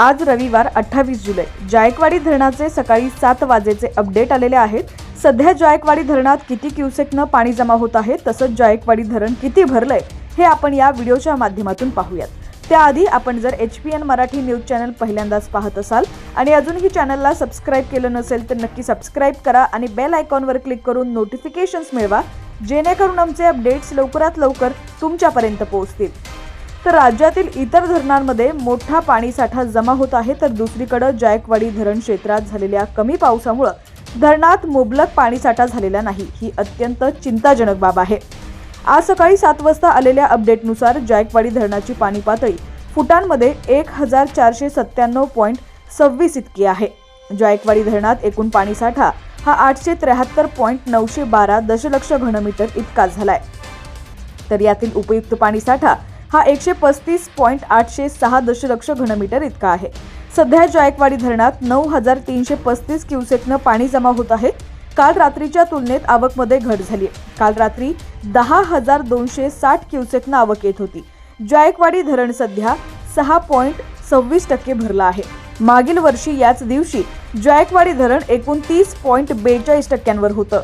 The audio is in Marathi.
आज रविवार अठ्ठावीस जुलै. जायकवाडी धरणाचे सकाळी सात वाजेचे अपडेट आलेले आहेत. सध्या जायकवाडी धरणात किती क्युसेकनं पाणी जमा होत आहे तसंच जायकवाडी धरण किती भरलंय हे आपण या व्हिडिओच्या माध्यमातून पाहूयात. त्याआधी आपण जर H P N Marathi news channel पहिल्यांदाच पाहत असाल आणि अजूनही चॅनलला सबस्क्राईब केलं नसेल तर नक्की सबस्क्राईब करा आणि बेल आयकॉनवर क्लिक करून नोटिफिकेशन्स मिळवा जेणेकरून आमचे अपडेट्स लवकरात लवकर तुमच्यापर्यंत पोहोचतील. तर राज्यातील इतर धरणांमध्ये मोठा पाणीसाठा जमा होत आहे तर दुसरीकडे जायकवाडी धरण क्षेत्रात झालेल्या कमी पावसामुळं धरणात मुबलक पाणीसाठा झालेला नाही ही अत्यंत चिंताजनक बाब आहे. आज सकाळी सात वाजता आलेल्या अपडेटनुसार जायकवाडी धरणाची पाणी पातळी फुटांमध्ये एक हजार चारशे सत्त्याण्णव पॉईंट सव्वीस इतकी आहे. जायकवाडी धरणात एकूण पाणीसाठा हा आठशे त्र्याहत्तर पॉईंट नऊशे बारा दशलक्ष घनमीटर इतका झालाय. तर यातील उपयुक्त पाणीसाठा हा एकशे पस्तीस पॉईंट आठशे सहा दशलक्ष घनमीटर इतका आहे. सध्या जायकवाडी धरणात नऊ हजार तीनशे पस्तीस क्युसेकनं पाणी जमा होत आहे. काल रात्रीच्या तुलनेत आवकमध्ये घट झाली आहे. काल रात्री दहा हजार दोनशे साठ क्युसेकनं आवक येत होती. जायकवाडी धरण सध्या सहा पॉईंट सव्वीस टक्के भरलं आहे. मागील वर्षी याच दिवशी जायकवाडी धरण एकोणतीस पॉईंट बेचाळीस टक्क्यांवर होतं.